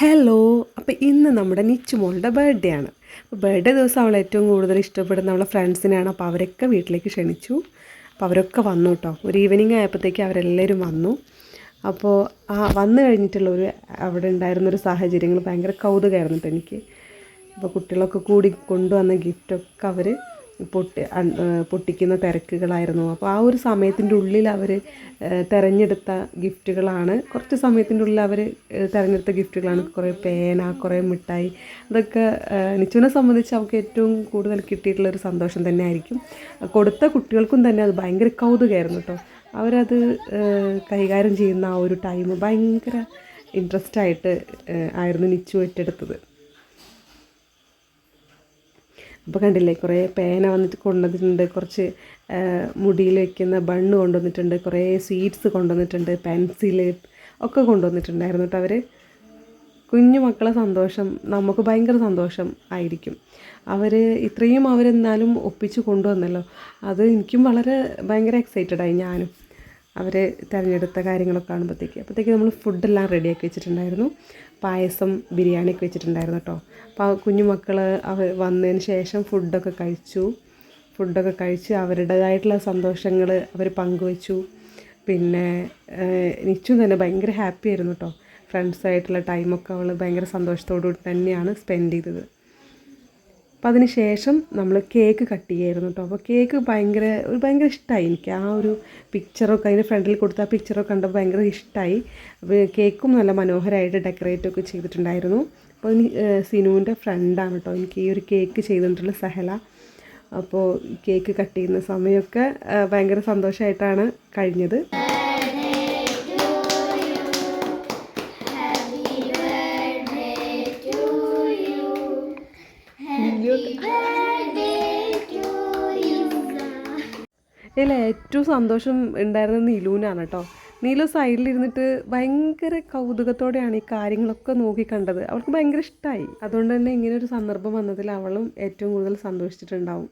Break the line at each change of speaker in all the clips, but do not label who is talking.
Hello അപ്പോൾ ഇന്ന് നമ്മുടെ നിച്ചു നിച്ചുമോളുടെ ബർത്ത്ഡേ ആണ്. അപ്പോൾ ബർത്ത്ഡേ ദിവസം അവൾ ഏറ്റവും കൂടുതൽ ഇഷ്ടപ്പെടുന്ന അവളെ ഫ്രണ്ട്സിനെയാണ് അപ്പോൾ അവരൊക്കെ വീട്ടിലേക്ക് ക്ഷണിച്ചു. അപ്പോൾ അവരൊക്കെ വന്നു കേട്ടോ. ഒരു ഈവനിങ് ആയപ്പോഴത്തേക്ക് അവരെല്ലാവരും വന്നു. അപ്പോൾ ആ വന്നു കഴിഞ്ഞിട്ടുള്ള ഒരു അവിടെ ഉണ്ടായിരുന്നൊരു സാഹചര്യങ്ങൾ ഭയങ്കര കൗതുകമായിരുന്നു കേട്ടോ എനിക്ക്. അപ്പോൾ കുട്ടികളൊക്കെ കൂടി കൊണ്ടുവന്ന ഗിഫ്റ്റൊക്കെ അവർ പൊട്ടി പൊട്ടിക്കുന്ന തിരക്കുകളായിരുന്നു. അപ്പോൾ ആ ഒരു സമയത്തിന്റെ ഉള്ളിൽ അവർ തിരഞ്ഞെടുത്ത ഗിഫ്റ്റുകളാണ്. കുറച്ച് സമയത്തിന്റെ ഉള്ളിൽ അവർ തിരഞ്ഞെടുത്ത ഗിഫ്റ്റുകളാണ്. കുറേ പേന കുറേ മിഠായി അതൊക്കെ നിച്ചുവിനെ സംബന്ധിച്ച് അവൾക്ക് ഏറ്റവും കൂടുതൽ കിട്ടിയിട്ടുള്ള ഒരു സന്തോഷം തന്നെ ആയിരിക്കും. കൊടുത്ത കുട്ടികൾക്കും തന്നെ അത് ഭയങ്കര കൗതുകമായിരുന്നു കേട്ടോ. അവരത് കൈകാര്യം ചെയ്യുന്ന ആ ഒരു ടൈം ഭയങ്കര ഇൻട്രസ്റ്റ് ആയിട്ട് ആയിരുന്നു നിച്ചു ഏറ്റെടുത്തത്. അപ്പോൾ കണ്ടില്ലേ കുറേ പേന വന്നിട്ട് കൊണ്ടുവന്നിട്ടുണ്ട് കുറച്ച് മുടിയിൽ വയ്ക്കുന്ന ബണ്ണ് കൊണ്ടുവന്നിട്ടുണ്ട് കുറേ സ്വീറ്റ്സ് കൊണ്ടുവന്നിട്ടുണ്ട് പെൻസിൽ ഒക്കെ കൊണ്ടുവന്നിട്ടുണ്ടായിരുന്നു കേട്ടോ അവർ കുഞ്ഞു മക്കളെ സന്തോഷം നമുക്ക് ഭയങ്കര സന്തോഷം ആയിരിക്കും. അവർ ഇത്രയും അവരെന്നാലും ഒപ്പിച്ച് കൊണ്ടുവന്നല്ലോ. അത് എനിക്കും വളരെ ഭയങ്കര എക്സൈറ്റഡായി ഞാനും. അവർ തിരഞ്ഞെടുത്ത കാര്യങ്ങളൊക്കെ കാണുമ്പോഴത്തേക്ക് അപ്പോഴത്തേക്ക് നമ്മൾ ഫുഡെല്ലാം റെഡിയാക്കി വെച്ചിട്ടുണ്ടായിരുന്നു. പായസം ബിരിയാണിയൊക്കെ വെച്ചിട്ടുണ്ടായിരുന്നു കേട്ടോ. അപ്പോൾ കുഞ്ഞു മക്കൾ അവർ വന്നതിന് ശേഷം ഫുഡൊക്കെ കഴിച്ചു. ഫുഡൊക്കെ കഴിച്ച് അവരുടേതായിട്ടുള്ള സന്തോഷങ്ങൾ അവർ പങ്കുവച്ചു. പിന്നെ നിച്ചും തന്നെ ഭയങ്കര ഹാപ്പി ആയിരുന്നു കേട്ടോ. ഫ്രണ്ട്സായിട്ടുള്ള ടൈമൊക്കെ അവൾ ഭയങ്കര സന്തോഷത്തോടു കൂടി തന്നെയാണ് സ്പെൻഡ് ചെയ്തത്. അപ്പം അതിന് ശേഷം നമ്മൾ കേക്ക് കട്ട് ചെയ്യായിരുന്നു കേട്ടോ അപ്പോൾ കേക്ക് ഭയങ്കര ഒരു ഭയങ്കര ഇഷ്ടമായി എനിക്ക്. ആ ഒരു പിക്ചറൊക്കെ അതിന്റെ ഫ്രണ്ടിൽ കൊടുത്ത ആ പിക്ചറൊക്കെ കണ്ടപ്പോൾ ഭയങ്കര ഇഷ്ടമായി അപ്പോൾ കേക്കും നല്ല മനോഹരമായിട്ട് ഡെക്കറേറ്റ് ഒക്കെ ചെയ്തിട്ടുണ്ടായിരുന്നു. അപ്പോൾ സിനുവിന്റെ ഫ്രണ്ടാണ് കേട്ടോ എനിക്ക് ഈ ഒരു കേക്ക് ചെയ്തിട്ടുള്ള സഹല അപ്പോൾ കേക്ക് കട്ട് ചെയ്യുന്ന സമയമൊക്കെ ഭയങ്കര സന്തോഷമായിട്ടാണ് കഴിഞ്ഞത്. ഇതിൽ ഏറ്റവും സന്തോഷം ഉണ്ടായിരുന്നത് നീലുവിനാണ് കേട്ടോ. നീലു സൈഡിലിരുന്നിട്ട് ഭയങ്കര കൗതുകത്തോടെയാണ് ഈ കാര്യങ്ങളൊക്കെ നോക്കി കണ്ടത്. അവൾക്ക് ഭയങ്കര ഇഷ്ടമായി അതുകൊണ്ട് തന്നെ ഇങ്ങനെ ഒരു സന്ദർഭം വന്നതിൽ അവളും ഏറ്റവും കൂടുതൽ സന്തോഷിച്ചിട്ടുണ്ടാവും.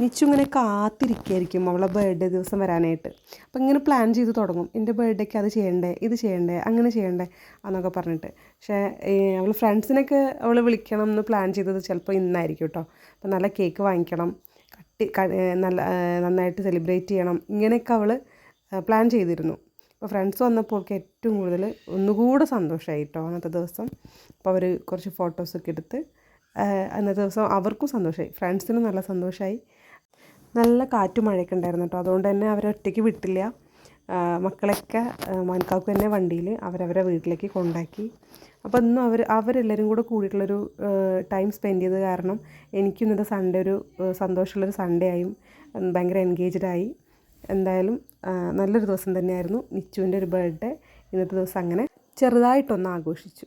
നിച്ചു ഇങ്ങനെ കാത്തിരിക്കുകയായിരിക്കും അവളെ ബർത്ത്ഡേ ദിവസം വരാനായിട്ട്. അപ്പം ഇങ്ങനെ പ്ലാൻ ചെയ്ത് തുടങ്ങും. എന്റെ ബർത്ത്ഡേക്ക് അത് ചെയ്യണ്ടേ? ഇത് ചെയ്യണ്ടേ? അങ്ങനെ ചെയ്യണ്ടേ? എന്നൊക്കെ പറഞ്ഞിട്ട്. പക്ഷേ അവൾ ഫ്രണ്ട്സിനൊക്കെ അവൾ വിളിക്കണം എന്ന് പ്ലാൻ ചെയ്തത് ചിലപ്പോൾ ഇന്നായിരിക്കും കേട്ടോ അപ്പം നല്ല കേക്ക് വാങ്ങിക്കണം. കട്ടി നല്ല നന്നായിട്ട് സെലിബ്രേറ്റ് ചെയ്യണം. ഇങ്ങനെയൊക്കെ അവൾ പ്ലാൻ ചെയ്തിരുന്നു. അപ്പോൾ ഫ്രണ്ട്സ് വന്നപ്പോൾ അവൾക്ക് ഏറ്റവും കൂടുതൽ ഒന്നുകൂടെ സന്തോഷമായി കേട്ടോ അന്നത്തെ ദിവസം. അപ്പോൾ അവർ കുറച്ച് ഫോട്ടോസൊക്കെ എടുത്ത് അന്നത്തെ ദിവസം അവർക്കും സന്തോഷമായി ഫ്രണ്ട്സിനും നല്ല സന്തോഷമായി നല്ല കാറ്റും മഴയൊക്കെ ഉണ്ടായിരുന്നു കേട്ടോ. അതുകൊണ്ട് തന്നെ അവരൊറ്റയ്ക്ക് വിട്ടില്ല. മക്കളൊക്കെ മൻകാക്ക് തന്നെ വണ്ടിയിൽ അവരവരെ വീട്ടിലേക്ക് കൊണ്ടാക്കി. അപ്പോൾ ഇന്നും അവർ അവരെല്ലാവരും കൂടെ കൂടിയിട്ടുള്ളൊരു ടൈം സ്പെൻഡ് ചെയ്തത് കാരണം എനിക്കും ഇന്നത്തെ സൺഡേ ഒരു സന്തോഷമുള്ളൊരു സൺഡേ ആയും. ഭയങ്കര എൻഗേജ്ഡ് ആയി. എന്തായാലും നല്ലൊരു ദിവസം തന്നെയായിരുന്നു. നിച്ചുവിന്റെ ഒരു ബർത്ത്ഡേ ഇന്നത്തെ ദിവസം അങ്ങനെ ചെറുതായിട്ടൊന്ന് ആഘോഷിച്ചു.